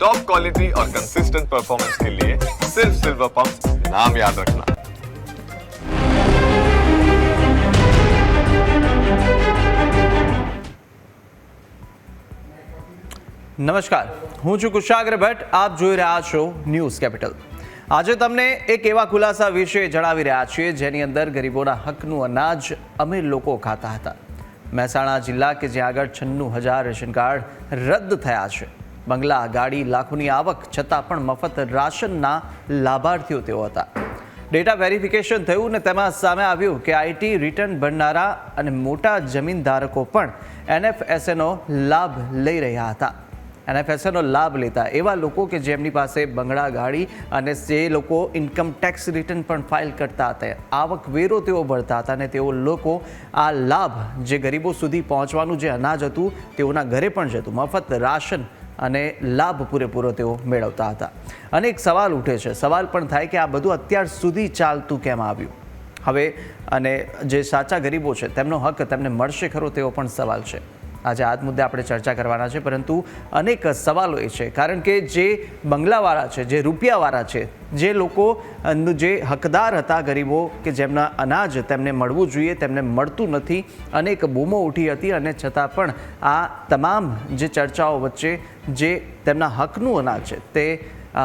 Top quality और consistent performance के लिए सिर्फ सिल्वर पंप नाम याद रखना નમસ્કાર હું છું કુશાગ્ર ભટ્ટ આપ જોઈ રહ્યા છો ન્યૂઝ કેપિટલ આજે તમને એક એવા ખુલાસા વિશે જણાવી રહ્યા છીએ જેની અંદર ગરીબોના હકનું અનાજ અમીર લોકો ખાતા હતા મહેસાણા જિલ્લા કે જ્યાં આગળ છન્નું હજાર રેશન કાર્ડ રદ થયા છે બંગલા, ગાડી, લાખોની આવક છતાં પણ મફત રાશનના લાભાર્થીઓ તેઓ હતા. ડેટા વેરિફિકેશન થયું ને તેમાં સામે આવ્યું કે આઈટી રિટર્ન ભરનારા અને મોટા જમીનધારકો પણ એનએફએસએનો લાભ લઈ રહ્યા હતા. એનએફએસએનો લાભ લેતા એવા લોકો કે જેમની પાસે બંગડા ગાડી અને જે લોકો ઇન્કમ ટેક્સ રિટર્ન પણ ફાઇલ કરતા હતા. આવક વેરો તેઓ ભરતા હતા અને તેઓ લોકો આ લાભ જે ગરીબો સુધી પહોંચવાનું જે અનાજ હતું તેઓના ઘરે પણ જતું. મફત રાશન અને લાભ પૂરેપૂરો તેઓ મેળવતા હતા. અને એક સવાલ ઉઠે છે. સવાલ પણ થાય કે આ બધું અત્યાર સુધી ચાલતું કેમ આવ્યું? હવે, અને જે સાચા ગરીબો છે, તેમનો હક તેમને મળશે ખરો તેવો પણ સવાલ છે. આજે આ મુદ્દે આપણે ચર્ચા કરવાના છે. પરંતુ અનેક સવાલો એ છે. કારણ કે જે બંગલાવાળા છે, જે રૂપિયાવાળા છે, જે લોકો જે હકદાર હતા ગરીબો કે જેમના અનાજ તેમને મળવું જોઈએ, તેમને મળતું નથી, અનેક બૂમો ઉઠી હતી અને છતાં પણ આ તમામ જે ચર્ચાઓ વચ્ચે જે તેમના હકનું અનાજ છે, તે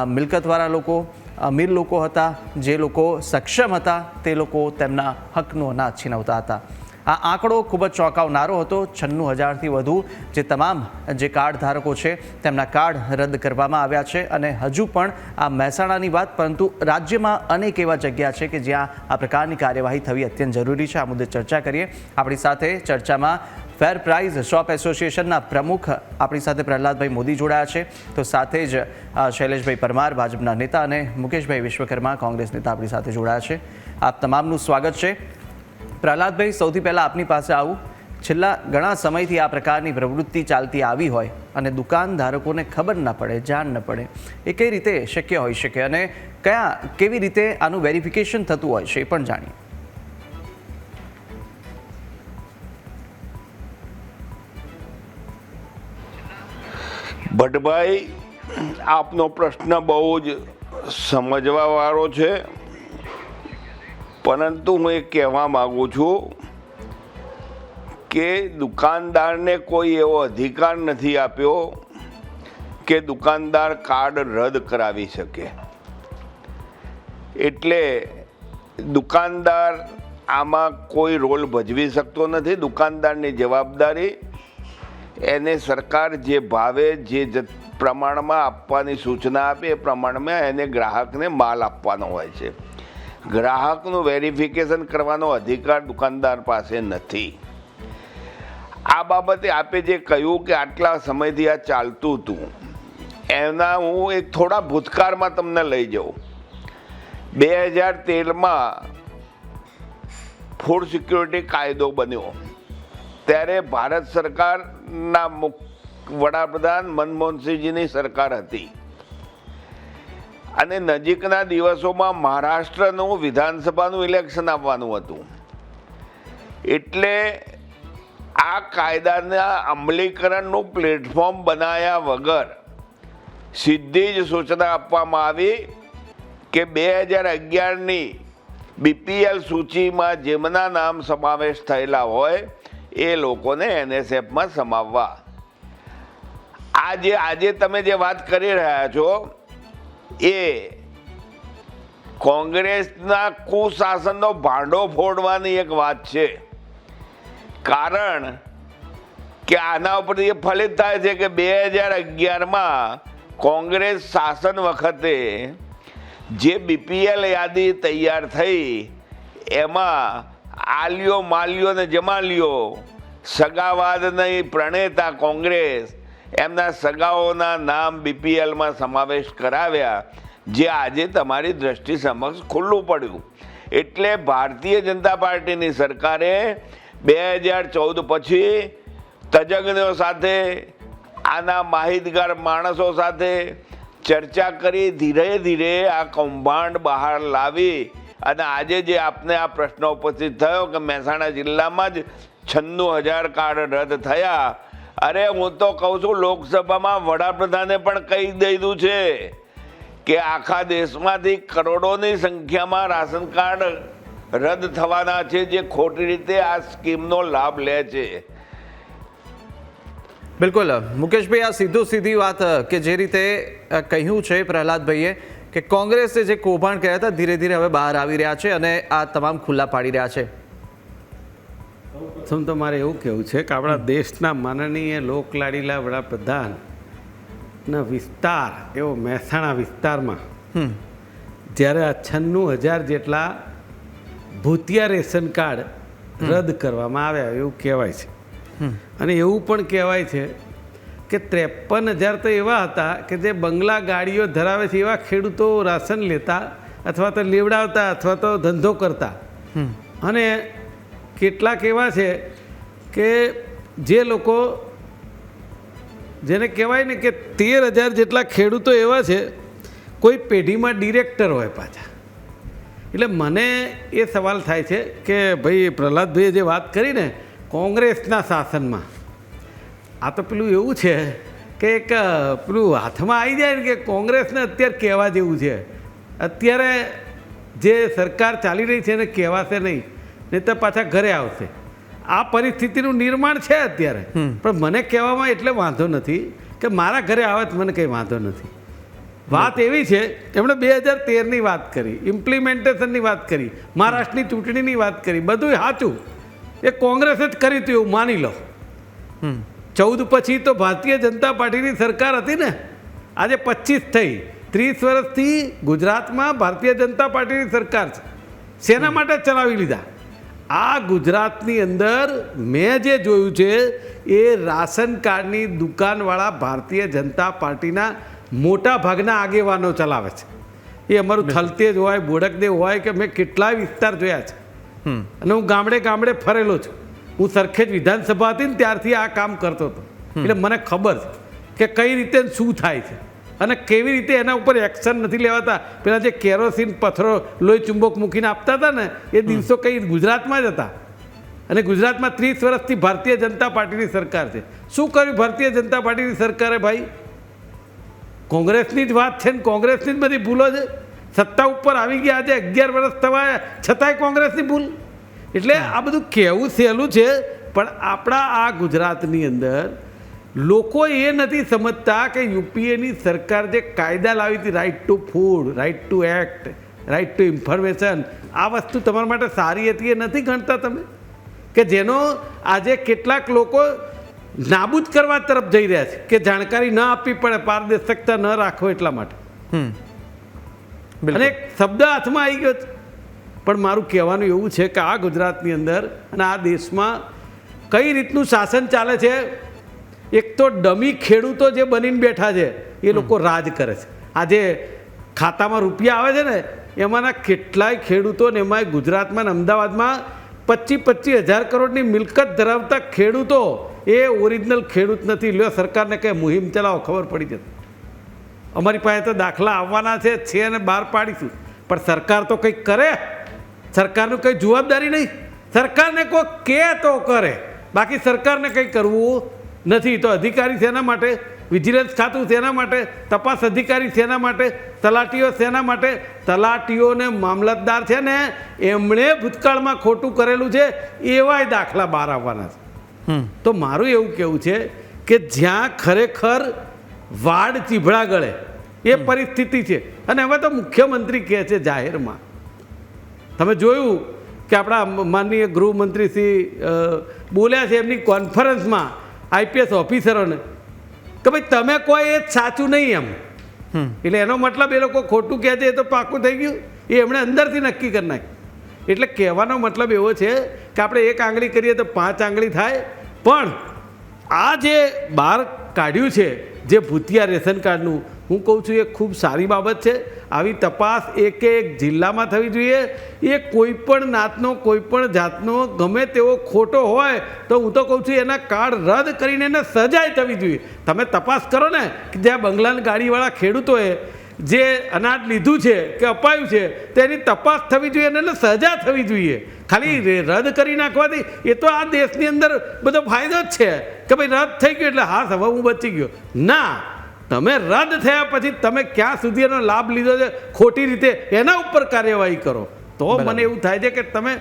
મિલકતવાળા લોકો, અમીર લોકો હતા, જે લોકો સક્ષમ હતા, તે લોકો તેમના હકનું અનાજ છીનવતા હતા. આ આંકડો ખૂબ જ ચોંકાવનારો હતો. છન્નું હજારથી વધુ જે તમામ જે કાર્ડ ધારકો છે તેમના કાર્ડ રદ કરવામાં આવ્યા છે અને હજુ પણ આ મહેસાણાની વાત, પરંતુ રાજ્યમાં અનેક એવા જગ્યા છે કે જ્યાં આ પ્રકારની કાર્યવાહી થવી અત્યંત જરૂરી છે. આ મુદ્દે ચર્ચા કરીએ. આપણી સાથે ચર્ચામાં ફેર પ્રાઇઝ શોપ એસોસિએશનના પ્રમુખ આપણી સાથે પ્રહલાદભાઈ મોદી જોડાયા છે. તો સાથે જ શૈલેષભાઈ પરમાર ભાજપના નેતા અને મુકેશભાઈ વિશ્વકર્મા કોંગ્રેસ નેતા આપણી સાથે જોડાયા છે. આપ તમામનું સ્વાગત છે. પ્રહલાદભાઈ, સૌથી પહેલાં આપની પાસે આવું. છેલ્લા ઘણા સમયથી આ પ્રકારની પ્રવૃત્તિ ચાલતી આવી હોય અને દુકાનધારકોને ખબર ન પડે, જાણ ન પડે, એ કઈ રીતે શક્ય હોઈ શકે અને કયા, કેવી રીતે આનું વેરિફિકેશન થતું હોય છે એ પણ જાણીએ. ભટ્ટભાઈ, આપનો પ્રશ્ન બહુ જ સમજવા વાળો છે. પરંતુ હું એ કહેવા માગું છું કે દુકાનદારને કોઈ એવો અધિકાર નથી આપ્યો કે દુકાનદાર કાર્ડ રદ કરાવી શકે. એટલે દુકાનદાર આમાં કોઈ રોલ ભજવી શકતો નથી. દુકાનદારની જવાબદારી એને સરકાર જે ભાવે, જે પ્રમાણમાં આપવાની સૂચના આપે એ પ્રમાણમાં એને ગ્રાહકને માલ આપવાનો હોય છે. ગ્રાહકનું વેરિફિકેશન કરવાનો અધિકાર દુકાનદાર પાસે નથી. આ બાબતે આપે જે કહ્યું કે આટલા સમયથી આ ચાલતું હતું, એના હું એક થોડા ભૂતકાળમાં તમને લઈ જાઉં. બે હજાર તેરમાં ફૂડ સિક્યોરિટી કાયદો બન્યો. ત્યારે ભારત સરકારના મુખ વડાપ્રધાન મનમોહનસિંહજીની સરકાર હતી. અને નજીકના દિવસોમાં મહારાષ્ટ્રનું વિધાનસભાનું ઇલેક્શન આવવાનું હતું. એટલે આ કાયદાના અમલીકરણનું પ્લેટફોર્મ બનાવ્યા વગર સીધી જ સૂચના આપવામાં આવી કે બે હજાર અગિયારની બીપીએલ સૂચિમાં જેમના નામ સમાવેશ થયેલા હોય, એ લોકોને એનએસએફમાં સમાવવા. આજે આજે તમે જે વાત કરી રહ્યા છો એ કોંગ્રેસના કુશાસનનો ભાંડો ફોડવાની એક વાત છે. કારણ કે આના ઉપરથી એ ફલિત થાય છે કે બે હજાર અગિયારમાં કોંગ્રેસ શાસન વખતે જે બીપીએલ યાદી તૈયાર થઈ, એમાં આલિયો માલ્યો ને સગાવાદ સગાવાદની પ્રણેતા કોંગ્રેસ એમના સગાઓના નામ બીપીએલમાં સમાવેશ કરાવ્યા, જે આજે તમારી દ્રષ્ટિ સમક્ષ ખુલ્લું પડ્યું. એટલે ભારતીય જનતા પાર્ટીની સરકારે બે હજાર ચૌદ પછી તજજ્ઞો સાથે, આના માહિતગાર માણસો સાથે ચર્ચા કરી, ધીરે ધીરે આ કૌભાંડ બહાર લાવી. અને આજે જે આપને આ પ્રશ્ન ઉપસ્થિત થયો કે મહેસાણા જિલ્લામાં જ છન્નું હજાર કાર્ડ રદ થયા અરે હું તો કહું છું, લોકસભામાં વડાપ્રધાને પણ કહી દીધું છે કે આખા દેશમાંથી કરોડોની સંખ્યામાં રાશન કાર્ડ રદ થવાના છે, જે ખોટી રીતે આ સ્કીમનો લાભ લે છે. બિલકુલ. મુકેશભાઈ, આ સીધું સીધી વાત કે જે રીતે કહ્યું છે પ્રહલાદભાઈએ કે કોંગ્રેસે જે કૌભાંડ કર્યા હતા, ધીરે ધીરે હવે બહાર આવી રહ્યા છે અને આ તમામ ખુલ્લા પાડી રહ્યા છે. પ્રથમ તો મારે એવું કહેવું છે કે આપણા દેશના માનનીય લોકલાડીલા વડાપ્રધાન ના વિસ્તાર એવો મહેસાણા વિસ્તારમાં જ્યારે આ છન્નું હજાર જેટલા ભૂતિયા રેશન કાર્ડ રદ કરવામાં આવ્યા એવું કહેવાય છે. અને એવું પણ કહેવાય છે કે ત્રેપન હજાર તો એવા હતા કે જે બંગલા ગાડીઓ ધરાવે છે એવા ખેડૂતો રાશન લેતા અથવા તો લેવડાવતા અથવા તો ધંધો કરતા. અને કેટલાક એવા છે કે જે લોકો જેને કહેવાય ને કે તેર હજાર જેટલા ખેડૂતો એવા છે, કોઈ પેઢીમાં ડિરેક્ટર હોય પાછા. એટલે મને એ સવાલ થાય છે કે ભાઈ પ્રહલાદભાઈએ જે વાત કરી ને કોંગ્રેસના શાસનમાં, આ તો પેલું એવું છે કે એક પેલું હાથમાં આવી જાય ને કે કોંગ્રેસને અત્યારે કહેવા જેવું છે. અત્યારે જે સરકાર ચાલી રહી છે એને કહેવાશે નહીં. નહીં તો પાછા ઘરે આવશે. આ પરિસ્થિતિનું નિર્માણ છે અત્યારે. પણ મને કહેવામાં એટલે વાંધો નથી કે મારા ઘરે આવે તો મને કંઈ વાંધો નથી. વાત એવી છે એમણે બે હજાર તેરની વાત કરી ઇમ્પ્લિમેન્ટેશનની વાત કરી મહારાષ્ટ્રની ચૂંટણીની વાત કરી બધું સાચું. એ કોંગ્રેસે જ કર્યું હતું એવું માની લો. ચૌદ પછી તો ભારતીય જનતા પાર્ટીની સરકાર હતી ને. આજે પચીસ થઈ. ત્રીસ વર્ષથી ગુજરાતમાં ભારતીય જનતા પાર્ટીની સરકાર છે. શેના માટે ચલાવી લીધા? આ ગુજરાતની અંદર મેં જે જોયું છે એ રાશન કાર્ડની દુકાનવાળા ભારતીય જનતા પાર્ટીના મોટા ભાગના આગેવાનો ચલાવે છે. એ અમારું થલતેજ હોય બોડકદેવ હોય કે મેં કેટલાય વિસ્તાર જોયા છે. અને હું ગામડે ગામડે ફરેલો છું. હું સરખેજ વિધાનસભા હતી ને ત્યારથી આ કામ કરતો હતો. એટલે મને ખબર છે કે કઈ રીતે શું થાય છે. અને કેવી રીતે એના ઉપર એક્શન નથી લેવાતા? પેલા જે કેરોસીન પથ્થરો લોહી ચુંબક મૂકીને આપતા હતા ને એ દિવસો કઈ ગુજરાતમાં જ હતા. અને ગુજરાતમાં ત્રીસ વર્ષથી ભારતીય જનતા પાર્ટીની સરકાર છે. શું કર્યું ભારતીય જનતા પાર્ટીની સરકારે ભાઈ? કોંગ્રેસની જ વાત છે ને કોંગ્રેસની જ બધી ભૂલો છે. સત્તા ઉપર આવી ગયા આજે અગિયાર વર્ષ થવા છતાંય કોંગ્રેસની ભૂલ. એટલે આ બધું કહેવું સહેલું છે પણ આપણા આ ગુજરાતની અંદર લોકો એ નથી સમજતા કે યુપીએની સરકાર જે કાયદા લાવી હતી right to food right to act right to information આ વસ્તુ તમારા માટે સારી હતી એ નથી ગણતા તમે? કે જેનો આજે કેટલાક લોકો નાબૂદ કરવા તરફ જઈ રહ્યા છે કે જાણકારી ન આપવી પડે પારદર્શકતા ન રાખો એટલા માટે. અને એક શબ્દ હાથમાં આવી ગયો છે. પણ મારું કહેવાનું એવું છે કે આ ગુજરાતની અંદર અને આ દેશમાં કઈ રીતનું શાસન ચાલે છે એક તો ડમી ખેડૂતો જે બનીને બેઠા છે એ લોકો રાજ કરે છે. આજે ખાતામાં રૂપિયા આવે છે ને એમાંના કેટલાય ખેડૂતોને એમાંય ગુજરાતમાં ને અમદાવાદમાં પચીસ પચીસ હજાર કરોડની મિલકત ધરાવતા ખેડૂતો એ ઓરિજિનલ ખેડૂત નથી. લ્યો સરકારને કંઈ મુહિમ ચલાવો ખબર પડી જશે. અમારી પાસે તો દાખલા આવવાના છે છે અને બહાર પાડીશું. પણ સરકાર તો કંઈક કરે? સરકારનું કંઈ જવાબદારી નહીં. સરકારને કોઈ કે તો કરે. બાકી સરકારને કંઈ કરવું? નથી તો અધિકારી શેના માટે? વિજિલન્સ ખાતું શેના માટે? તપાસ અધિકારી શેના માટે? તલાટીઓ શેના માટે? તલાટીઓને મામલતદાર છે ને એમણે ભૂતકાળમાં ખોટું કરેલું છે એવાય દાખલા બહાર આવવાના છે. તો મારું એવું કહેવું છે કે જ્યાં ખરેખર વાડ ચીભડા ગળે એ પરિસ્થિતિ છે. અને હવે તો મુખ્યમંત્રી કહે છે જાહેરમાં. તમે જોયું કે આપણા માનનીય ગૃહમંત્રી શ્રી બોલ્યા છે એમની કોન્ફરન્સમાં આઈપીએસ ઓફિસરોને કે ભાઈ તમે કોઈ એ સાચું નહીં એમ. એટલે એનો મતલબ એ લોકો ખોટું કહે છે એ તો પાકું થઈ ગયું. એ એમણે અંદરથી નક્કી કરી નાખ્યું. એટલે કહેવાનો મતલબ એવો છે કે આપણે એક આંગળી કરીએ તો પાંચ આંગળી થાય. પણ આ જે બહાર કાઢ્યું છે જે ભૂતિયા રેશન કાર્ડનું હું કહું છું, એ ખૂબ સારી બાબત છે. આવી તપાસ એક એક જિલ્લામાં થવી જોઈએ. એ કોઈ પણ નાતનો, કોઈ પણ જાતનો, ગમે તેવો ખોટો હોય, તો હું તો કહું છું, એના કાર્ડ રદ કરીને એને સજાય થવી જોઈએ. તમે તપાસ કરો ને, કે જ્યાં બંગલાની ગાડીવાળા ખેડૂતોએ જે અનાજ લીધું છે, કે અપાયું છે તેની તપાસ થવી જોઈએ અને એને સજા થવી જોઈએ. ખાલી રદ કરી નાખવાથી, એ તો આ દેશની અંદર બધો ફાયદો જ છે. કે ભાઈ, રદ થઈ ગયો એટલે હા હવે હું બચી ગયો. ના તમે રદ થયા પછી તમે ક્યાં સુધી એનો લાભ લીધો છે? ખોટી રીતે એના ઉપર કાર્યવાહી કરો. તો મને એવું થાય છે કે તમે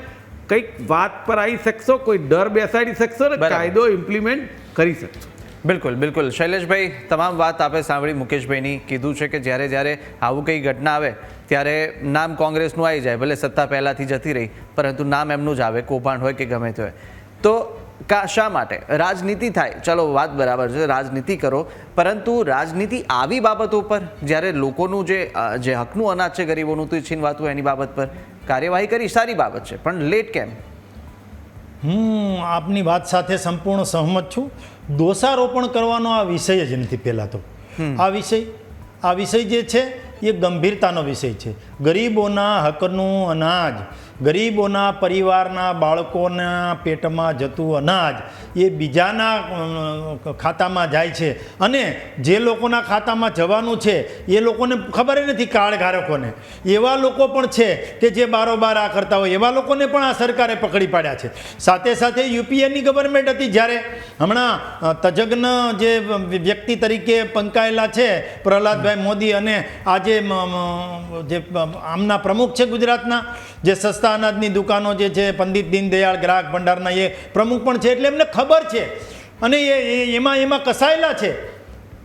કંઈક વાત પર આવી શકશો કોઈ ડર બેસાડી શકશો ને. કાયદો ઇમ્પ્લિમેન્ટ કરી શકશો. બિલકુલ બિલકુલ. શૈલેષભાઈ તમામ વાત આપે સાંભળી મુકેશભાઈની કીધું છે કે જ્યારે જ્યારે આવું કંઈ ઘટના આવે ત્યારે નામ કોંગ્રેસનું આવી જાય ભલે સત્તા પહેલાંથી જતી રહી પરંતુ નામ એમનું જ આવે કૌભાંડ હોય કે ગમે તે હોય. તો કા શા માટે? રાજનીતિ થાય. ચલો વાત બરાબર છે રાજનીતિ કરો. પરંતુ રાજનીતિ આવી બાબતો પર જ્યારે લોકોનું જે જે હકનું અનાજ છે ગરીબોનું તો છીનવાતું એની બાબત પર કાર્યવાહી કરી સારી બાબત છે. પણ લેટ કેમ? હું આપની વાત સાથે સંપૂર્ણ સહમત છું. દોષારોપણ કરવાનો આ વિષય જ નથી પહેલાં તો. આ વિષય આ વિષય જે છે એ ગંભીરતાનો વિષય છે. ગરીબોના હકનું અનાજ ગરીબોના પરિવારના બાળકોના પેટમાં જતું અનાજ એ બીજાના ખાતામાં જાય છે. અને જે લોકોના ખાતામાં જવાનું છે, એ લોકોને ખબર નથી કાર્ડધારકોને. એવા લોકો પણ છે કે જે બારોબાર આ કરતા હોય. એવા લોકોને પણ આ સરકારે પકડી પાડ્યા છે. સાથે સાથે યુપીએની ગવર્મેન્ટ હતી જ્યારે હમણાં તજજ્ઞ જે વ્યક્તિ તરીકે પંકાયેલા છે, પ્રહલાદભાઈ મોદી અને આજે જે આમના પ્રમુખ છે ગુજરાતના, જે સસ્તા અનાજની દુકાનો જે છે, પંડિત દીનદયાળ ગ્રાહક ભંડારના એ પ્રમુખ પણ છે, એટલે એમને ખબર છે. અને એ- એમાં એમાં કસાયેલા છે.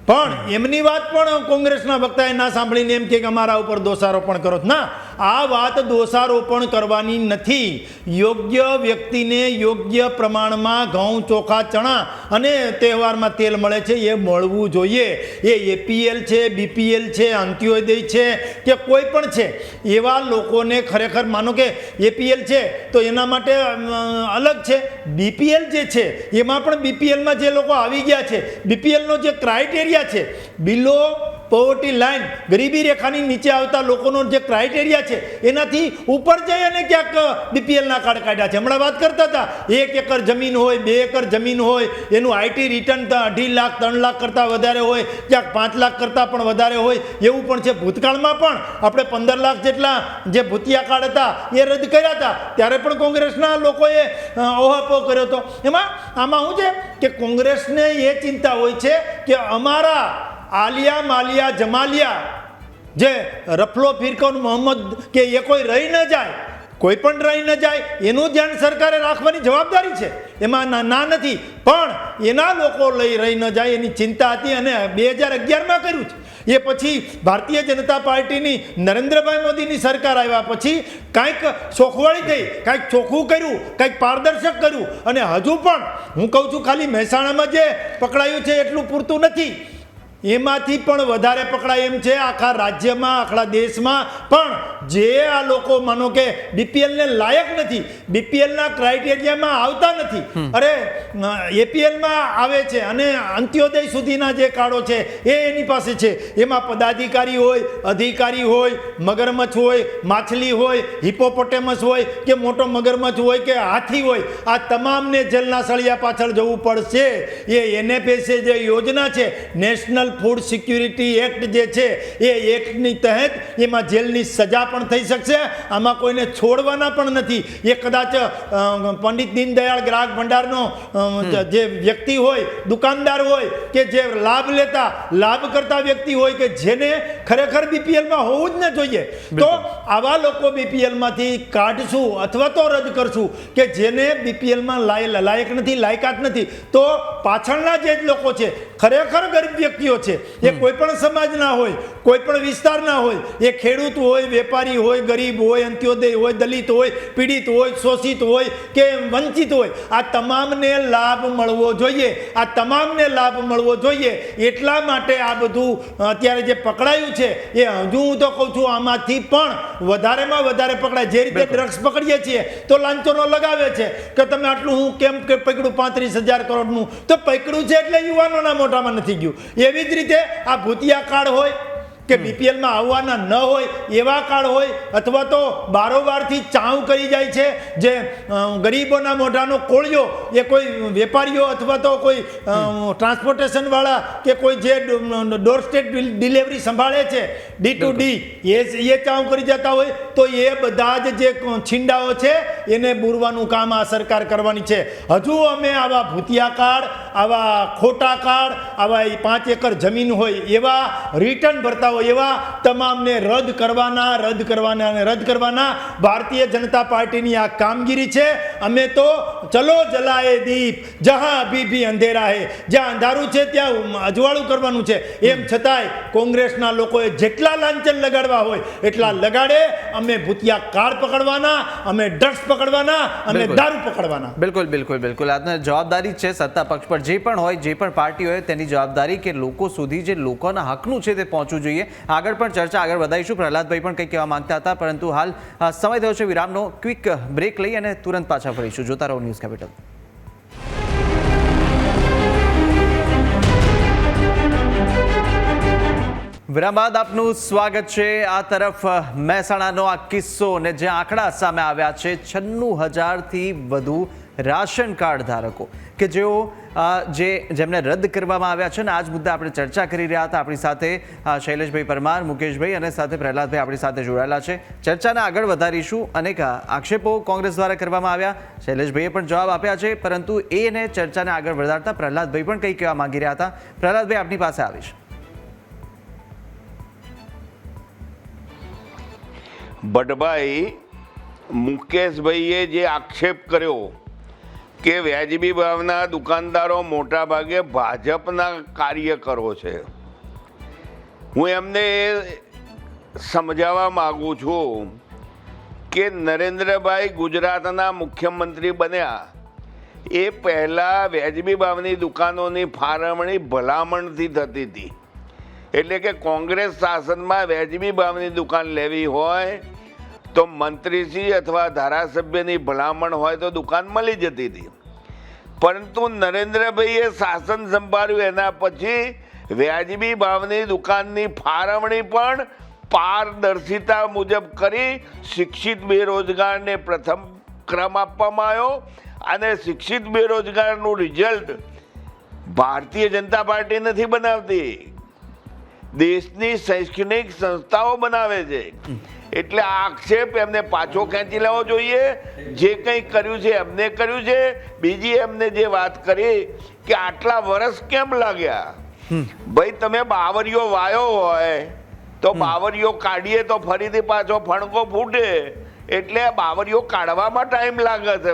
પણ એમની વાત પણ કોંગ્રેસના વક્તાએ ના સાંભળીને એમ કે અમારા ઉપર દોષારોપણ કરો. ના આ વાત દોષારોપણ કરવાની નથી. યોગ્ય વ્યક્તિને યોગ્ય પ્રમાણમાં ઘઉં, ચોખા, ચણા અને તહેવારમાં તેલ મળે છે એ મળવું જોઈએ. એ એપીએલ છે, બીપીએલ છે, અંત્યોદય છે કે કોઈ પણ છે. એવા લોકોને ખરેખર માનો કે એપીએલ છે તો એના માટે અલગ છે. બીપીએલ જે છે એમાં પણ બીપીએલમાં જે લોકો આવી ગયા છે, બીપીએલનો જે ક્રાઇટેરિયા છે બિલો પોવર્ટી લાઇન ગરીબી રેખાની નીચે આવતા લોકોનો જે ક્રાઇટેરિયા છે, એનાથી ઉપર જઈ અને ક્યાંક બીપીએલના કાર્ડ કાઢ્યા છે. હમણાં વાત કરતા હતા, એક એકર જમીન હોય, બે એકર જમીન હોય, એનું આઈટી રિટર્ન અઢી લાખ, ત્રણ લાખ કરતાં વધારે હોય, ક્યાંક પાંચ લાખ કરતાં પણ વધારે હોય, એવું પણ છે. ભૂતકાળમાં પણ આપણે પંદર લાખ જેટલા જે ભૂતિયા કાર્ડ હતા, એ રદ કર્યા હતા. ત્યારે પણ કોંગ્રેસના લોકોએ ઓહાપો કર્યો હતો. એમાં આમાં શું છે? કે કોંગ્રેસને એ ચિંતા હોય છે કે અમારા આલિયા, માલિયા, જમાલિયા, જે રફલો ફિરકોન મોહમ્મદ કે એ કોઈ રહી ન જાય, કોઈ પણ રહી ન જાય, એનું ધ્યાન સરકારે રાખવાની જવાબદારી છે. એમાં ના ના નથી, પણ એના લોકો લઈ રહી ન જાય એની ચિંતા હતી અને બે હજાર અગિયારમાં કર્યું છે. એ પછી ભારતીય જનતા પાર્ટીની નરેન્દ્રભાઈ મોદીની સરકાર આવ્યા પછી કાંઈક ચોખવાળી થઈ, કાંઈક ચોખ્ખું કર્યું, કાંઈક પારદર્શક કર્યું. અને હજુ પણ હું કહું છું, ખાલી મહેસાણામાં જે પકડાયું છે એટલું પૂરતું નથી. એમાંથી પણ વધારે પકડાય એમ છે આખા રાજ્યમાં આખા દેશમાં. પણ જે આ લોકો માનો કે બીપીએલને લાયક નથી બીપીએલના ક્રાઇટેરિયામાં આવતા નથી. અરે એપીએલમાં આવે છે અને અંત્યોદય સુધીના જે કાર્ડો છે એ એની પાસે છે. એમાં પદાધિકારી હોય અધિકારી હોય મગરમચ્છ હોય માછલી હોય હિપોપોટેમસ હોય કે મોટો મગરમચ્છ હોય કે હાથી હોય આ તમામને જેલના સળિયા પાછળ જવું પડશે. એ એનએફએસએ જે યોજના છે નેશનલ ફૂડ સિક્યુરિટી એક્ટ જે છે એ એક્ટની તહેત એમાં જેલની સજા પણ થઈ શકશે. આમાં કોઈને છોડવાના પણ નથી. એ કદાચ પંડિત દીનદયાળ ગ્રાહક ભંડારનો જે વ્યક્તિ હોય દુકાનદાર હોય કે જે લાભ લેતા લાભ કરતા વ્યક્તિ હોય કે જેને ખરેખર બીપીએલમાં હોવું જ ન જોઈએ તો આવા લોકો બીપીએલમાંથી કાઢશું અથવા તો રદ કરશું કે જેને બીપીએલમાં લાયક નથી લાયકાત નથી. તો પાછળના જે લોકો છે ખરેખર ગરીબ વ્યક્તિઓ છે. એ કોઈ પણ સમાજના હોય કોઈ પણ વિસ્તારના હોય એ ખેડૂત હોય વેપારી હોય ગરીબ હોય અંત્યોદય હોય દલિત હોય પીડિત હોય શોષિત હોય કે વંચિત હોય આ તમામને લાભ મળવો જોઈએ. આ તમામને લાભ મળવો જોઈએ. એટલા માટે આ બધું અત્યારે જે પકડાયું છે એ હજુ હું તો કહું છું આમાંથી પણ વધારેમાં વધારે પકડાય. જે રીતે ડ્રગ્સ પકડીએ છીએ તો લાંચોનો લગાવે છે કે તમે આટલું હું કેમ કે પકડું પાંત્રીસ હજાર કરોડનું. તો પકડું છે એટલે યુવાનોના મોઢામાં નથી ગયું. એવી જ રીતે આ ભૂતિયા કાળ હોય. કે બીપીએલમાં આવવાના ન હોય એવા કાર્ડ હોય અથવા તો બારોબારથી ચાઉ કરી જાય છે જે ગરીબોના મોઢાનો કોળિયો એ કોઈ વેપારીઓ અથવા તો કોઈ ટ્રાન્સપોર્ટેશનવાળા કે કોઈ જે ડોર સ્ટેટ ડિલિવરી સંભાળે છે ડી ટુ ડી એ એ ચાઉ કરી જતા હોય તો એ બધા જ જે છીંડાઓ છે એને બુરવાનું કામ આ સરકાર કરવાની છે. હજુ અમે આવા ભૂતિયા કાર્ડ આવા ખોટા કાર્ડ આવા પાંચ એકર જમીન હોય એવા રિટર્ન ભરતા હોય એવા તમામને રદ કરવાના રદ કરવાના અને રદ કરવાના ભારતીય જનતા પાર્ટીની આ કામગીરી છે. અમે તો ચલો જલાએ દીપ જહાં અભી ભી અંધેરા હે જ્યાં અંધારું છે ત્યાં અજવાળું કરવાનું છે. એમ છતાંય કોંગ્રેસના લોકોએ જેટલા લાંચન લગાડવા હોય એટલા લગાડે. અમે ભૂતિયા કાળ પકડવાના અમે ડ્રગ્સ પકડવાના અમે દારૂ પકડવાના. બિલકુલ બિલકુલ બિલકુલ. આજના જવાબદારી છે સત્તા પક્ષ પર. જે પણ હોય જે પણ પાર્ટી હોય તેની જવાબદારી કે લોકો સુધી જે લોકોના હકનું છે તે પહોંચવું જોઈએ. આગળ પણ ચર્ચા આગળ વધારીશું. પ્રહલાદભાઈ પણ કંઈક કહેવા માંગતા હતા, પરંતુ હાલ સમય થયો છે વિરામનો. ક્વિક બ્રેક લઈ અને તુરંત પાછા ફરીશું. જોતા રહો ન્યૂઝ કેપિટલ. વિરામ બાદ આપનું સ્વાગત છે. આ તરફ મહેસાણાનો આ કિસ્સો ને જે આંકડા સામે આવ્યા છે, છન્નું હજારથી વધુ રાશન કાર્ડ ધારકો. કે જેઓ જે જેમને રદ કરવામાં આવ્યા છે ને, આજ મુદ્દે આપણે ચર્ચા કરી રહ્યા હતા. આપણી સાથે શૈલેષભાઈ પરમાર, મુકેશભાઈ અને સાથે પ્રહલાદભાઈ આપણી સાથે જોડાયેલા છે. ચર્ચાને આગળ વધારીશું. અનેક આક્ષેપો કોંગ્રેસ દ્વારા કરવામાં આવ્યા. શૈલેષભાઈએ પણ જવાબ આપ્યા છે, પરંતુ એને ચર્ચાને આગળ વધારતા પ્રહલાદભાઈ પણ કંઈ કહેવા માંગી રહ્યા હતા. પ્રહલાદભાઈ, આપની પાસે આવીશ. બટભાઈ મુકેશભાઈએ જે આક્ષેપ કર્યો કે વ્યાજબી ભાવના દુકાનદારો મોટા ભાગે ભાજપના કાર્યકરો છે. હું એમને સમજાવવા માગું છું કે નરેન્દ્રભાઈ ગુજરાતના મુખ્યમંત્રી બન્યા એ પહેલાં વ્યાજબી ભાવની દુકાનોની ફાળવણી ભલામણથી થતી હતી. એટલે કે કોંગ્રેસ શાસનમાં વ્યાજબી ભાવની દુકાન લેવી હોય તો મંત્રીશ્રી અથવા ધારાસભ્યની ભલામણ હોય તો દુકાન મળી જતી હતી. પરંતુ નરેન્દ્રભાઈએ શાસન સંભાળ્યું એના પછી વ્યાજબી ભાવની દુકાનની ફાળવણી પણ પારદર્શિતા મુજબ કરી શિક્ષિત બેરોજગારને પ્રથમ ક્રમ આપવામાં આવ્યો અને શિક્ષિત બેરોજગારનું રિઝલ્ટ ભારતીય જનતા પાર્ટી નથી બનાવતી. દેશની શૈક્ષણિક સંસ્થાઓ બનાવે છે. એટલે આ આક્ષેપ એમને પાછો ખેંચી લેવો જોઈએ. જે કંઈ કર્યું છે એમને કર્યું છે. બીજી એમને જે વાત કરી કે આટલા વર્ષ કેમ લાગ્યા? ભાઈ તમે બાવરીઓ વાયો હોય તો બાવરીઓ કાઢીએ તો ફરીથી પાછો ફણકો ફૂટે. એટલે બાવરીઓ કાઢવામાં ટાઈમ લાગે છે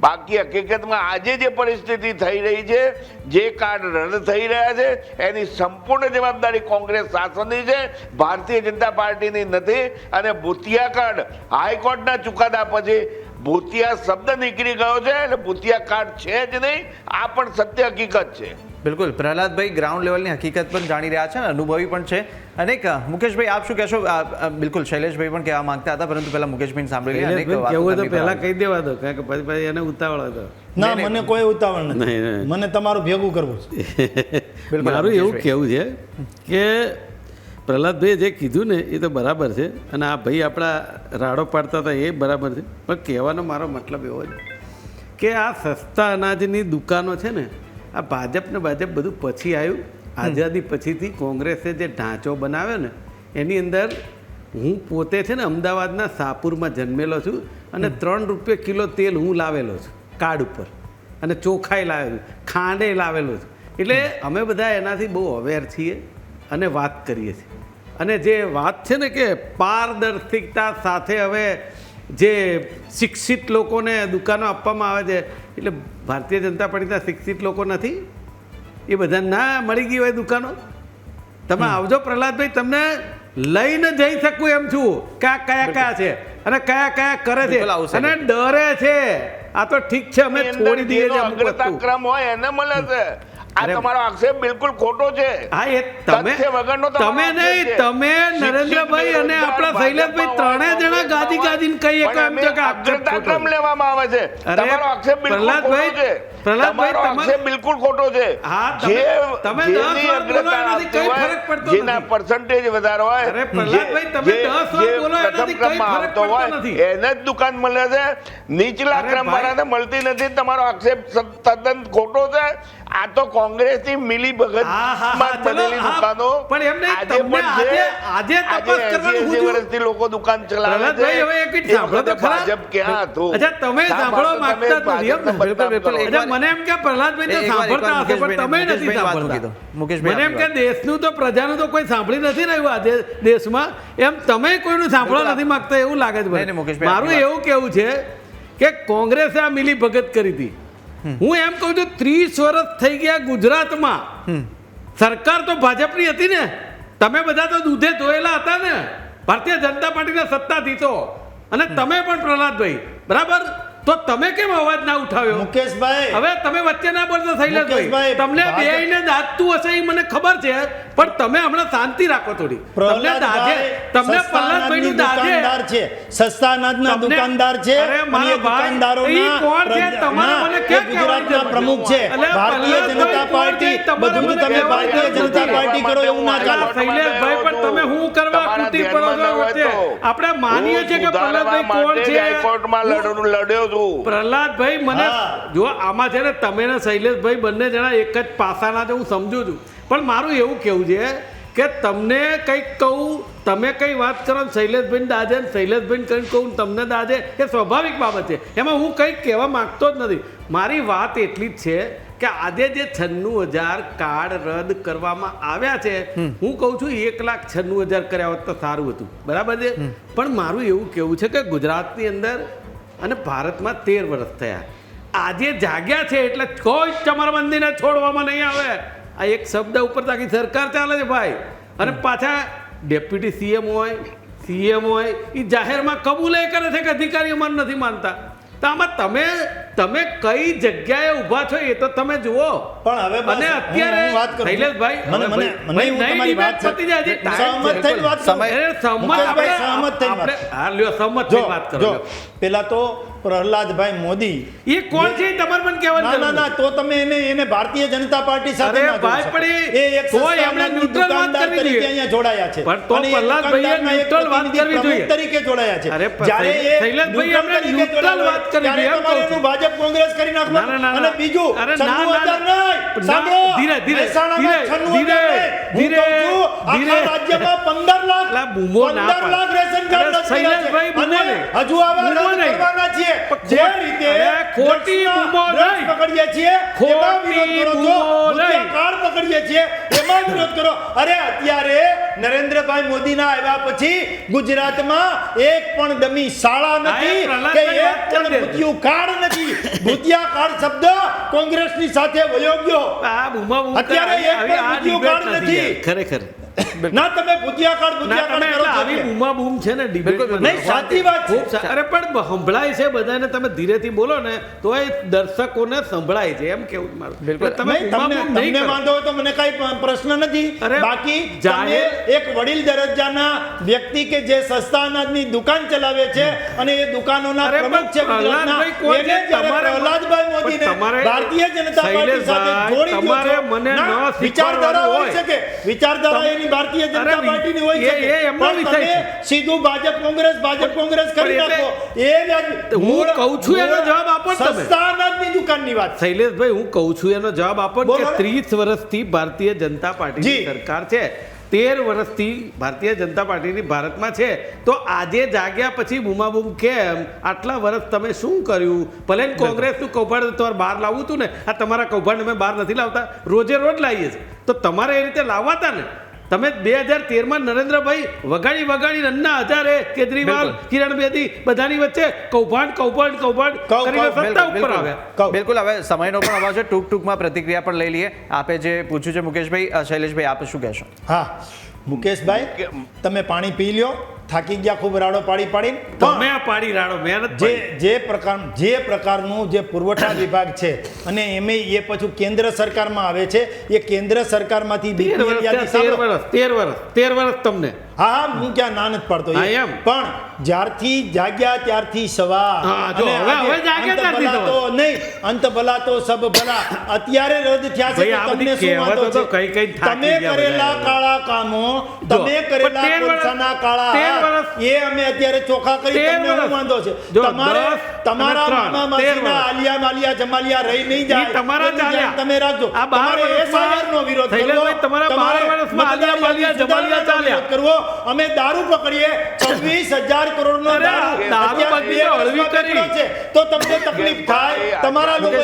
બાકી હકીકતમાં આજે જે પરિસ્થિતિ થઈ રહી છે, જે કાર્ડ રદ થઈ રહ્યા છે, એની સંપૂર્ણ જવાબદારી કોંગ્રેસ શાસનની છે, ભારતીય જનતા પાર્ટીની નથી અને ભૂતિયા કાર્ડ હાઈકોર્ટના ચુકાદા પછી ભૂતિયા શબ્દ નીકળી ગયો છે, એટલે ભૂતિયા કાર્ડ છે જ નહીં, આ પણ સત્ય હકીકત છે. બિલકુલ. પ્રહલાદભાઈ ગ્રાઉન્ડ લેવલની હકીકત પણ જાણી રહ્યા છે અને અનુભવી પણ છે. અનેક મુકેશભાઈ આપ શું કહેશો? બિલકુલ શૈલેષભાઈ પણ કહેવા માંગતા હતા પરંતુ પહેલા મુકેશભાઈ સાંભળી. અનેક કેવું તો પહેલા કહી દેવા દો કારણ કે પછી પછી એને ઉતાવળ હતો. ના મને કોઈ ઉતાવળ નથી. મને તમારું ભેગું કરવું છે. મારું એવું. કહેવું છે કે પ્રહલાદભાઈએ જે કીધું ને એ તો બરાબર છે. અને આ ભાઈ આપણા રાડો પાડતા હતા એ બરાબર છે. પણ કહેવાનો મારો મતલબ એવો છે કે આ સસ્તા અનાજની દુકાનો છે ને આ ભાજપને ભાજપ બધું પછી આવ્યું આઝાદી પછીથી કોંગ્રેસે જે ઢાંચો બનાવ્યો ને એની અંદર હું પોતે છે ને અમદાવાદના સાપુરમાં જન્મેલો છું અને ત્રણ રૂપિયા કિલો તેલ હું લાવેલો છું કાર્ડ ઉપર. અને ચોખાઈ લાવેલું ખાંડે લાવેલો છું. એટલે અમે બધા એનાથી બહુ અવેર છીએ અને વાત કરીએ છીએ. અને જે વાત છે ને કે પારદર્શિકતા સાથે હવે જે શિક્ષિત લોકોને દુકાનો આપવામાં આવે છે એટલે ભારતીય જનતા પાર્ટીના શિક્ષિત લોકો નથી. એ બધા ના મળી ગઈ હોય દુકાનો. તમે આવજો પ્રહલાદભાઈ તમને લઈને જઈ શકું એમ છું કયા કયા કયા છે અને કયા કયા કરે છે. અને ડરે છે. આ તો ઠીક છે અમે છોડી દઈએ અગ્રતા ક્રમ હોય એને મળે છે. આ તમારો આક્ષેપ બિલકુલ ખોટો છે. હા એ તમે તમે નહીં તમે નરેન્દ્રભાઈ અને આપણા શૈલેષભાઈ ત્રણે જણા ગાદી ગાદીને કહીએ કે છે કે આક્ષેપ. લેવામાં આવે છે. અરે તમારો આક્ષેપ બિલકુલ ખોટો પ્રહલાદભાઈ, છે. પ્રહલાદભાઈ, તમારો બિલકુલ ખોટો છે. હા, તમે- તમે જેની દસ વાર બોલો એનાથી કઈ ફરક પડતો જેના નથી. વધારે હોય અરે પ્રહલાદભાઈ, તમે જે- દસ વાર બોલો એનાથી કઈ ફરક પડતો નથી. એને જ દુકાન મળે છે. નીચલા અરે ક્રમ ભાઈ. વાળાને મળતી નથી. તમારો આક્ષેપ તદ્દન ખોટો છે. આ તો કોંગ્રેસની મિલી ભગતમાં બનેલી દુકાનો. પણ એમ આજે તમને પણ આજે- આજે તપાસ કરવાનું હું વર્ષથી લોકો દુકાન ચલાવે છે. હવે એક સાંભળો તો ખરા. ભાજપ ક્યાં હતું? અચ્છા, તમે શા સાંભળવા માંગતા નથી, બિલકુલ, મને એમ કે પ્રહલાદભાઈ તો સાંભળતા હશે પણ તમે નથી. સાંભળતા. મુકેશભાઈ મને એમ કે દેશનું તો પ્રજાનું તો કોઈ સાંભળી નથી રહ્યું આજે દેશમાં. એમ તમે કોઈનું સાંભળવા નથી માંગતા એવું લાગે છે મારું એવું કેવું છે કે કોંગ્રેસે આ મિલી ભગત કરી હતી. હું એમ કહું છું ત્રીસ વર્ષ થઈ ગયા ગુજરાતમાં. સરકાર તો ભાજપની હતી ને. તમે બધા તો દૂધે ધોયેલા હતા ને. ભારતીય જનતા પાર્ટીના સત્તાથી તો અને તમે પણ પ્રહલાદભાઈ. બરાબર? તો તમે કેમ અવાજ ના ઉઠાવ્યો? મુકેશભાઈ. હવે તમે વચ્ચે ના બોલતો શૈલેષભાઈ તમને ભાજપ- દાતું હશે એ મને ખબર છે પણ તમે હમણાં શાંતિ રાખો થોડી. તમને દાજે તમને પ્રહલાદભાઈ નું દાજે છે. સસ્તા અનાજના દુકાનદાર છે અરે મારા ઈ કોણ છે? તમારે મને કે ગુજરાતના પ્રમુખ છે. ભારતીય જનતા પાર્ટી. બધું તમે ભારતીય જનતા પાર્ટી કરો એવું ના ચાલે. શૈલેષભાઈ પણ તમે હું કરવા તૂટી પડો છો. આપણે માનીએ છીએ કે પ્રહલાદભાઈ કોણ છે? હાઈકોર્ટમાં લડું- લડ્યો છું પ્રહલાદભાઈ મને હા. જો આમાં છે ને તમે ને શૈલેષભાઈ બંને જણા એક જ પાસાના છે હું સમજુ છું. પણ મારું એવું કેવું છે કે તમને કંઈક કહું તમે કઈ વાત કરો ને શૈલેષભાઈ દાજે ને શૈલેષભાઈ કંઈક કહું તમને દાજે એ સ્વાભાવિક બાબત છે. એમાં હું કંઈક કહેવા માગતો જ નથી. મારી વાત એટલી જ છે કે આજે જે છન્નું હજાર કાર્ડ રદ કરવામાં આવ્યા છે હું કહું છું એક લાખ છન્નું હજાર કર્યા હોત તો સારું હતું. બરાબર છે? પણ મારું એવું કેવું છે કે ગુજરાતની અંદર અને ભારતમાં તેર વર્ષ થયા. આજે જાગ્યા છે એટલે કોઈ મંદિરને છોડવામાં નહીં આવે. આ એક શબ્દ ઉપર તાકી સરકાર ચાલે છે ભાઈ. અને પાછા ડેપ્યુટી સીએમ હોય સીએમ હોય એ જાહેરમાં કબૂલે કરે છે કે અધિકારી અમારે નથી માનતા. તો આમાં તમે તમે કઈ જગ્યાએ ઊભા છો એ તો તમે જુઓ પણ હવે અને અત્યારે વાત કરું. શૈલેષભાઈ મને- મને- મને હું તમારી વાત પતી જાય સહમત. થઈને વાત સમય- સહમત આપણે- સહમત થઈને વાત. હા લ્યો સહમત થઈને વાત કરો પેલા તો પ્રહલાદભાઈ મોદી એ કોણ છે તમારે મને કહેવાની ના ના તો તમે એને એને ભારતીય જનતા પાર્ટી સાથે ના ભાઈ, પણ એ- એક તો એમણે ન્યુટ્રલ વાત કરવી જોઈએ. અહીંયા જોડાયા છે પણ તો પ્રહલાદભાઈએ દુકાનદારના વાત કરવી જોઈએ. તરીકે જોડાયા છે જ્યારે એ શૈલેષભાઈ એમણે ન્યુટ્રલ વાત કરવી જોઈએ, એમ કહું છું. ભાજપ કોંગ્રેસ કરી નાખવાનું. ના, ના, ના, અને બીજું અરે ના, ના, નહીં. સાંભળો. ધીરે, ધીરે, ધીરે, ધીરે, ધીરે, ધીરે. રાજ્યમાં 15 લાખ લા બૂમો ના 15 લાખ રેશન કાર્ડ શૈલેષભાઈ, બૂમો નહીં. હજુ આવા રદ. કરવાના છે જે રીતે ખોટી બૂમો નહીં. પકડીએ છીએ ખોટી બૂમો નહીં. કાર્ડ પકડીએ છીએ એમાં વિરોધ કરો અરે અત્યારે નરેન્દ્રભાઈ મોદીના આવ્યા પછી ગુજરાતમાં એક પણ દમી શાળા નથી કે એક પણ. ભૂતિયું કાર્ડ નથી ભૂતિયા કાર્ડ શબ્દ કોંગ્રેસની સાથે વયો ગયો અત્યારે એક પણ કાર્ડ નથી નથી. ખરેખર ના તમે ભૂતિયા કાળ ભૂતિયા કાળ કરો છો આવી બૂમા બૂમ છે ને ડિબેટ નહીં સાચી વાત છે. અરે પણ સંભળાય છે બધાને તમે ધીરેથી બોલો ને તો એ દર્શકોને સંભળાય છે એમ કેવું મારું? બિલકુલ. તમે તમને તમને વાંધો હોય તો મને કઈ પ્રશ્ન નથી. અરે, બાકી તમે એક વડીલ દરજ્જાના વ્યક્તિ કે જે સસ્તા અનાજની દુકાન ચલાવે છે અને એ દુકાનોના પ્રમુખ છે? એને જ્યારે પ્રહલાદભાઈ મોદીને ભારતીય જનતા પાર્ટી સાથે જોડી તમારે મને ના, વિચારધારા હોય હોય. શકે વિચારધારા એની ભારતીય જનતા પાર્ટીની હોય છે પણ તમે. સીધું ભાજપ કોંગ્રેસ ભાજપ કોંગ્રેસ કરી નાખો. એ હું કહું છું એનો જવાબ આપો ને તમે. સસ્તા અનાજની દુકાનની વાત. શૈલેષભાઈ હું કહું છું એનો જવાબ આપો કે ને. ત્રીસ વર્ષથી ભારતીય જનતા પાર્ટીની. સરકાર છે. તેર વર્ષથી ભારતીય જનતા પાર્ટીની ભારતમાં છે. તો આજે જાગ્યા પછી બૂમાબૂમ કેમ? આટલા વર્ષ તમે શું કર્યું? ભલે કોંગ્રેસનું કૌભાંડ તમારે બહાર લાવવું હતું ને. આ તમારા કૌભાંડ અમે બહાર નથી લાવતા. રોજે રોજ લાવીએ છીએ. તો તમારે એ રીતે લાવવા હતા ને? તમે બે હજાર તેરમાં નરેન્દ્રભાઈ વગાડી વગાડી અન્ના હજારે કેજરીવાલ બિલકુલ. કિરણ બેદી બધાની વચ્ચે કૌભાંડ કૌભાંડ કૌભાંડ કૌ- કરીને સત્તા બિલકુલ, ઉપર આવ્યા. બિલકુલ હવે સમયનો પણ અભાવ છે. ટૂંક ટૂંકમાં પ્રતિક્રિયા પણ લઈ લઈએ. આપે જે પૂછ્યું છે મુકેશભાઈ શૈલેષભાઈ આપ શું કહેશો? હા મુકેશભાઈ તમે પાણી પી લ્યો. થાકી ગયા ખૂબ રાડો પાડી પાડી તમે પાડી રાડો મહેનત જે જે પ્રકાર જે પ્રકારનું જે પુરવઠા વિભાગ છે અને એમે એ પછી કેન્દ્ર સરકારમાં આવે છે એ કેન્દ્ર સરકારમાંથી તેર વર્ષ તેર વર્ષ તેર વર્ષ તમને. હા હા હું ક્યાં ના નથી પાડતો એમ. પણ જ્યારથી જાગ્યા ત્યારથી સવાર. તો નહીં અંત ભલા તો સબ ભલા. અત્યારે રદ થયા છે તમને શું વાંધો છે? કઈ કઈ તમે કરેલા કાળા કામો તમે કરેલા કોલસાના કાળા એ અમે અત્યારે ચોખા કરી તમને શું વાંધો છે? તમારે તમારા મામા માસીના આલિયા માલિયા જમાલિયા રહી નહીં જાય. તમારા ચાલ્યા. તમે રાખજો. આ બાર તમારે વર્ષમાં SIR નો વિરોધ કરવો. તમારા બાર તમારે વર્ષમાં આલિયા માલિયા જમાલિયા ચાલ્યા. કરવો. અમે દારૂ પકડીએ છવ્વીસ હજાર કરોડ નો દારૂ. હળવી કરી. છે? તો તમને તકલીફ થાય. તમારા લોકો.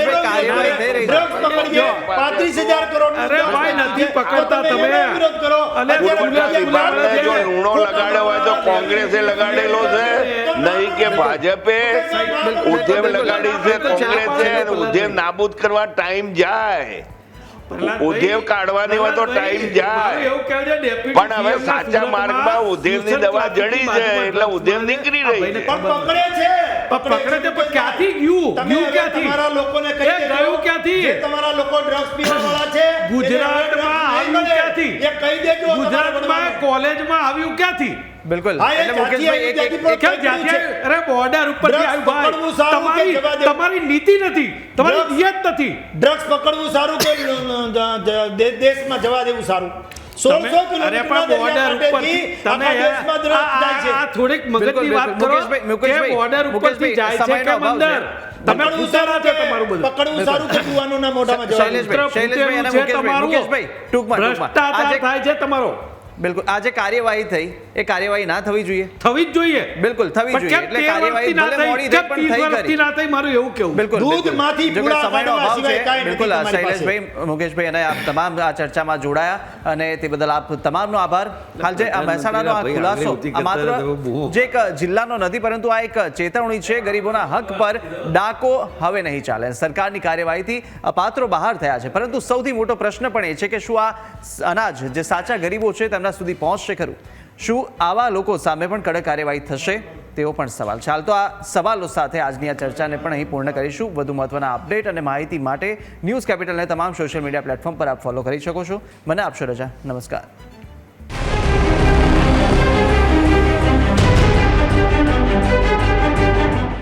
ડ્રગ્સ પકડીએ પાંત્રીસ હજાર કરોડ અરે ભાઈ, નથી પકડતા તમે. વિરોધ કરો. અને જો ઋણો લગાડ્યો હોય તો કોંગ્રેસે લગાડેલો છે. નહીં કે ભાજપે. ઉદ્યમ લગાડી છે કોંગ્રેસે ઉદ્યમ નાબૂદ કરવા ટાઈમ જાય. પ્રહલાદભાઈ, કાઢવાની હોય તો ટાઈમ જાય પણ હવે સાચા માર્ગમાં ટ્યુશન દવા જડી છે એટલે ઉદ્યમ નીકળી રહી છે પકડે છે પણ પકડે છે, પણ ક્યાંથી ગયું? ગયું ક્યાંથી? તમારા લોકોને કહી ગયું ક્યાંથી? જે તમારા લોકો ડ્રગ્સ પીવાવાળા છે ગુજરાતમાં આવ્યું ક્યાંથી? એ કહી દેજો ગુજરાતમાં કોલેજમાં આવ્યું ક્યાંથી બિલકુલ? અરે બોર્ડર કે તમારી તમારી નીતિ નથી. તમારી નિયત નથી. ડ્રગ્સ પકડવું સારું કે દેશમાં જવા દેવું સારું? છે. થોડીક મગજની વાત કરો મુકેશભાઈ, કે મુકેશભાઈ, બોર્ડર ઉપરથી જાય છે કે અંદર તમે પૂછારા સારું તમારું બધું? પકડવું સારું કે કુવાનોના મોઢામાં જવાનું? શૈલેષભાઈ, શૈલેષભાઈ અને મુકેશભાઈ, મુકેશભાઈ, ટૂંકમાં. ભ્રષ્ટાચાર થાય છે તમારો. બિલકુલ. આ જે કાર્યવાહી થઈ એ કાર્યવાહી ના થવી જોઈએ. થવી જ જોઈએ. બિલકુલ થવી જોઈએ. એટલે કાર્યવાહી ના ભલે થઈ? મોડી કેમ થઈ પણ થઈ વર્ષથી ના થઈ મારું એવું કેવું? બિલકુલ દૂધમાંથી. જો સમયનો અભાવ છે બિલકુલ આ શૈલેષભાઈ મુકેશભાઈ અને આપ તમામ આ ચર્ચામાં જોડાયા અને તે બદલ આપ તમામનો આભાર. હાલ જે આ મહેસાણાનો આ ખુલાસો આ માત્ર. જે એક જિલ્લાનો નથી પરંતુ આ એક ચેતવણી છે ગરીબોના હક પર ડાકો હવે નહીં ચાલે. સરકારની કાર્યવાહીથી અપાત્રો બહાર થયા છે. પરંતુ સૌથી મોટો પ્રશ્ન પણ એ છે કે શું આ અનાજ જે સાચા ગરીબો છે તેમના સુધી પહોંચશે ખરું. શું આવા લોકો સામે પણ કડક કાર્યવાહી થશે? તેવો પણ સવાલ. છે હાલ તો આ સવાલો સાથે આજની આ ચર્ચાને પણ અહીં પૂર્ણ કરીશું. વધુ મહત્વના અપડેટ અને માહિતી માટે ન્યૂઝ કેપિટલને તમામ સોશિયલ મીડિયા પ્લેટફોર્મ પર આપ ફોલો કરી શકો છો. મને આપશો રજા. નમસ્કાર.